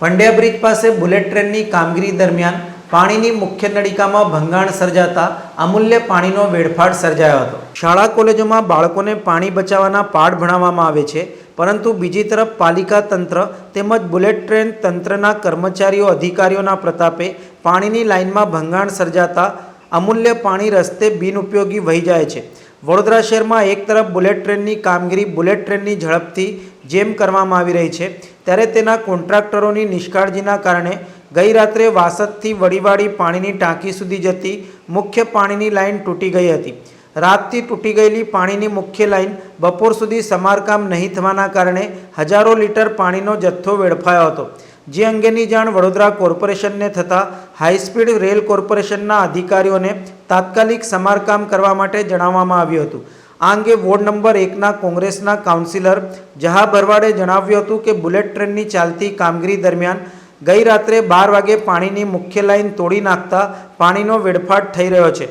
Pandya bridge પાસે bullet ટ્રેનની કામગીરી દરમિયાન પાણીની મુખ્ય નળિકામાં ભંગાણ સર્જાતા અમૂલ્ય પાણીનો વેડફાટ સર્જાયો હતો. શાળા કોલેજોમાં બાળકોને પાણી બચાવવાના પાઠ ભણાવવામાં આવે છે, પરંતુ બીજી તરફ પાલિકા તંત્ર તેમજ બુલેટ ટ્રેન તંત્રના કર્મચારીઓ અધિકારીઓના પ્રતાપે પાણીની લાઇનમાં ભંગાણ સર્જાતા અમૂલ્ય પાણી રસ્તે બિનઉપયોગી વહી જાય છે. વડોદરા શહેરમાં એક તરફ બુલેટ ટ્રેનની કામગીરી બુલેટ ટ્રેનની ઝડપથી જેમ કરવામાં આવી રહી છે, ત્યારે તેના કોન્ટ્રાક્ટરોની નિષ્કાળજીના કારણે ગઈ રાત્રે વાસદથી વડીવાડી પાણીની ટાંકી સુધી જતી મુખ્ય પાણીની લાઇન તૂટી ગઈ હતી. રાતથી તૂટી ગયેલી પાણીની મુખ્ય લાઇન બપોર સુધી સમારકામ નહીં થવાના કારણે હજારો લીટર પાણીનો જથ્થો વેડફાયો હતો. જે અંગેની જાણ વડોદરા કોર્પોરેશનને થતાં હાઈસ્પીડ રેલ કોર્પોરેશનના અધિકારીઓને તાત્કાલિક સમારકામ કરવા માટે જણાવવામાં આવ્યું હતું. આ અંગે વોર્ડ નંબર એકના કોંગ્રેસના કાઉન્સિલર જહા ભરવાડે જણાવ્યું હતું કે બુલેટ ટ્રેનની ચાલતી કામગીરી દરમિયાન ગઈ રાત્રે બાર વાગે પાણીની મુખ્ય લાઇન તોડી નાખતા પાણીનો વેડફાટ થઈ રહ્યો છે.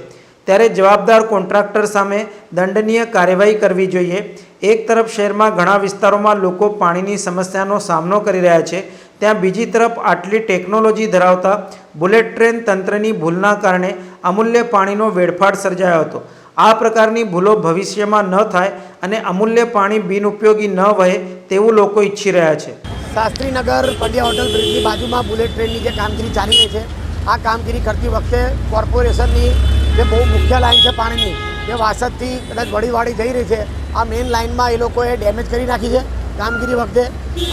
ત્યારે જવાબદાર કોન્ટ્રાક્ટર સામે દંડનીય કાર્યવાહી કરવી જોઈએ. એક તરફ શહેરમાં ઘણા વિસ્તારોમાં લોકો પાણીની સમસ્યાનો સામનો કરી રહ્યા છે. ત્યાં બીજી તરફ આટલી ટેકનોલોજી ધરાવતા બુલેટ ટ્રેન તંત્રની ભૂલના કારણે અમૂલ્ય પાણીનો વેડફાટ સર્જાયો હતો. આ પ્રકારની ભૂલો ભવિષ્યમાં ન થાય અને અમૂલ્ય પાણી બિનઉપયોગી ન વહે તેવું લોકો ઈચ્છી રહ્યા છે. શાસ્ત્રીનગર પંડ્યા હોટલ બ્રિજની બાજુમાં બુલેટ ટ્રેનની જે કામગીરી ચાલી રહી છે, આ કામગીરી કરતી વખતે કોર્પોરેશનની જે બહુ મુખ્ય લાઈન છે પાણીની જે વાસદથી કદાચ વળીવાળી જઈ રહી છે, આ મેઇન લાઇનમાં એ લોકોએ ડેમેજ કરી નાખી છે. કામગીરી વખતે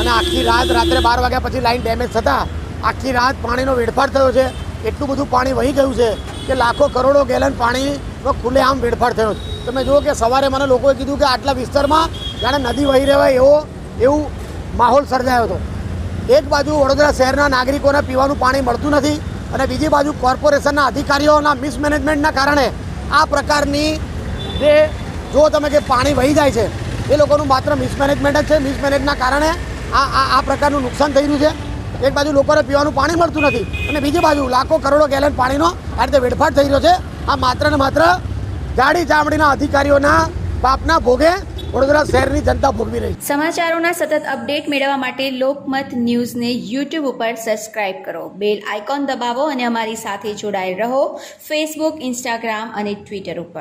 અને આખી રાત રાત્રે બાર વાગ્યા પછી લાઈન ડેમેજ થતાં આખી રાત પાણીનો વેડફાટ થયો છે. એટલું બધું પાણી વહી ગયું છે કે લાખો કરોડો ગેલન પાણીનો ખુલ્લેઆમ વેડફાટ થયો તમે જુઓ કે સવારે મને લોકોએ કીધું કે આટલા વિસ્તારમાં જાણે નદી વહી રહેવાય એવો, એવું માહોલ સર્જાયો હતો. એક બાજુ વડોદરા શહેરના નાગરિકોને પીવાનું પાણી મળતું નથી અને બીજી બાજુ કોર્પોરેશનના અધિકારીઓના મિસમેનેજમેન્ટના કારણે આ પ્રકારની જે, જો તમે કે પાણી વહી જાય છે એ લોકોનું માત્ર મિસમેનેજમેન્ટ જ છે. મિસમેનેજના કારણે આ આ આ પ્રકારનું નુકસાન થઈ રહ્યું છે. એક બાજુ લોકોને પીવાનું પાણી મળતું નથી અને બીજી બાજુ લાખો કરોડો ગેલન પાણીનો આ રીતે વેડફાટ થઈ રહ્યો છે. આ માત્ર ને માત્ર ગાડી ચામડીના અધિકારીઓના પાપના ભોગે વડોદરા શહેરની જનતા ભોગવી રહી સમાચારોના સતત અપડેટ મેળવવા માટે લોકમત ન્યૂઝને યુટ્યુબ ઉપર સબસ્ક્રાઇબ કરો. બેલ આઇકોન દબાવો અને અમારી સાથે જોડાયેલ રહો. ફેસબુક ઇન્સ્ટાગ્રામ અને ટ્વિટર ઉપર.